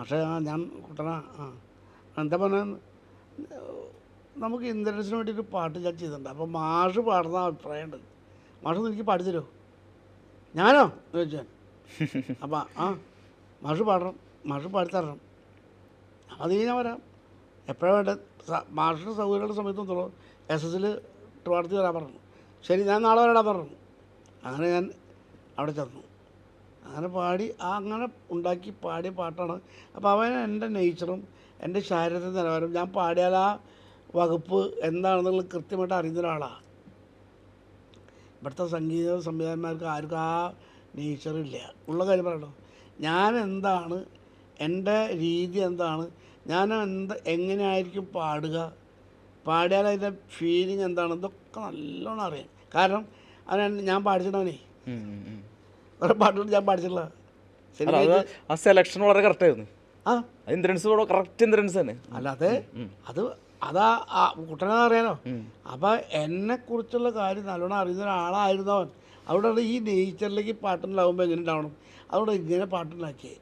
പക്ഷേ ആ ഞാൻ കുട്ടനാ ആ. എന്താ പറഞ്ഞ? നമുക്ക് ഇന്ദ്രൻസിന് വേണ്ടിയിട്ട് പാട്ട് ഞാൻ ചെയ്തിട്ടുണ്ട്. അപ്പോൾ മാഷ് പാടുന്ന അഭിപ്രായമുണ്ട്. മാഷ് എനിക്ക് പാടിത്തരുമോ ഞാനോ? എന്ന് ചോദിച്ചാൽ അപ്പം ആ മാഷ് പാടണം. മാഷ് പാടിത്തരണം അത് ഞാൻ വരാം. എപ്പോഴാണ് വേണ്ടത്? സ- മാഷിന്റെ സൗകര്യമുള്ള സമയത്ത് തുടങ്ങും എസ് എസിൽ ട്രിവാർത്തി വരാൻ പറഞ്ഞു. ശരി ഞാൻ നാളെ വരാൻ പറഞ്ഞു. അങ്ങനെ ഞാൻ അവിടെ ചെന്നു. അങ്ങനെ പാടി അങ്ങനെ ഉണ്ടാക്കി പാടിയ പാട്ടാണ്. അപ്പോൾ അവൻ എന്റെ നേച്ചറും എന്റെ ശാരീരിക നിലവാരം ഞാൻ പാടിയാൽ ആ വകുപ്പ് എന്താണെന്നുള്ളത് കൃത്യമായിട്ട് അറിയുന്ന ഒരാളാണ് ഇവിടുത്തെ സംഗീത സംവിധായകന്മാർക്ക് ആർക്കും ആ നേച്ചറില്ല ഉള്ള കാര്യം പറയണോ ഞാൻ എന്താണ് എന്റെ രീതി എന്താണ് ഞാൻ എന്ത് എങ്ങനെയായിരിക്കും പാടുക പാടിയാൽ അതിന്റെ ഫീലിംഗ് എന്താണ് ഇതൊക്കെ നല്ലോണം അറിയാം. കാരണം അവൻ ഞാൻ പാടിച്ചിട്ടവനേ. വേറെ പാട്ടുകൾ ഞാൻ പാടിച്ചിട്ടില്ല. ആ സെലക്ഷൻ വളരെ കറക്റ്റ് ആയിരുന്നു. ആ. ഇന്ദ്രൻസ് കറക്റ്റ് ഇന്ദ്രൻസ് തന്നെ. അല്ലാതെ അത് അതാ ആ കുട്ടനെ അറിയാനോ ഉം. എന്നെ എന്നെക്കുറിച്ചുള്ള കാര്യം നല്ലോണം അറിയുന്ന ഒരാളായിരുന്നു അവൻ അതുകൊണ്ടാണ് ഈ നേച്ചറിലേക്ക് പാട്ടുണ്ടാകുമ്പോൾ എങ്ങനെ ഉണ്ടാവണം? അതുകൊണ്ട് ഇങ്ങനെ പാട്ടുണ്ടാക്കിയത്